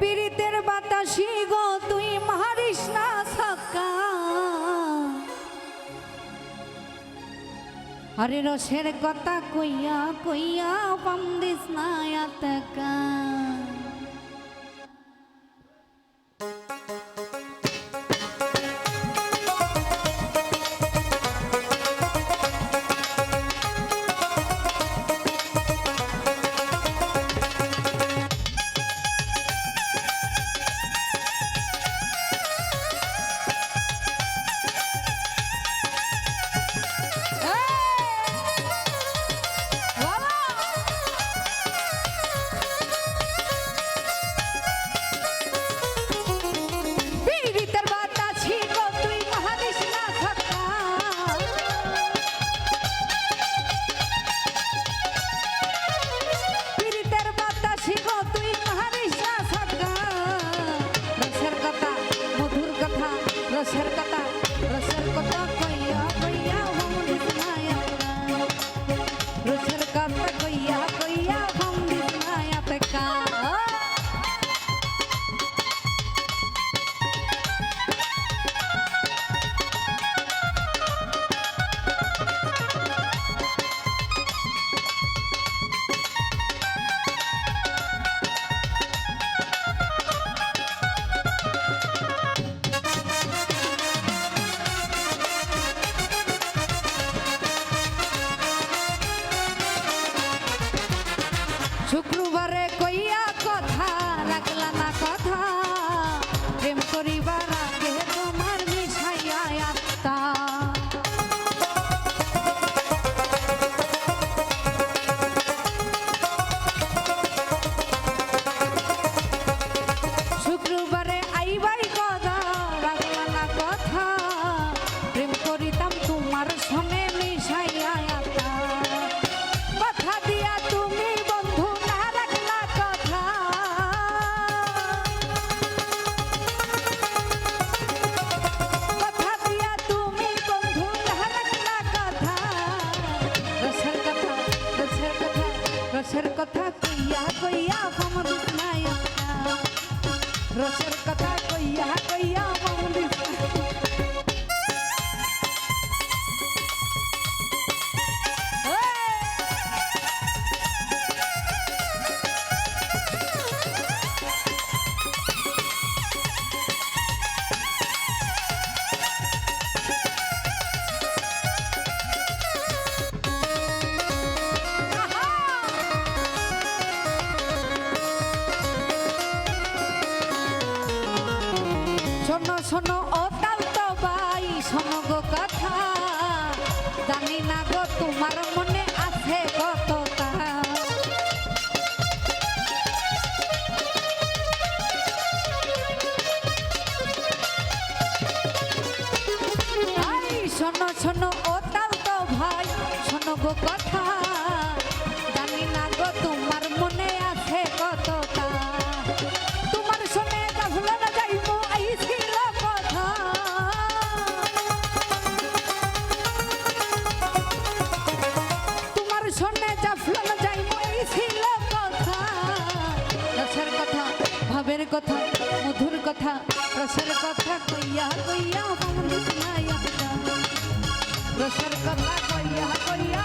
পীড়িতের বাতাসি গো, তুই মারিস না সক্কা আরে রসের কথা কইয়া কইয়া বন্দিস না আতকা শুক্রবারে রসের শোনো ও তাল তো ভাই শোনো গো কথা। জানি না গো তোমার মনে আছে আই, শোনো শোনো ও তাল তো ভাই শোনো গো কথা। কথা মধুর কথা রসের কথা কইয়া কইয়া বন্ধু নাই রসের কথা কইয়া কইয়া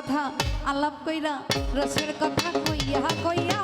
কথা আলাপ কইরা রসের কথা কইয়া কইয়া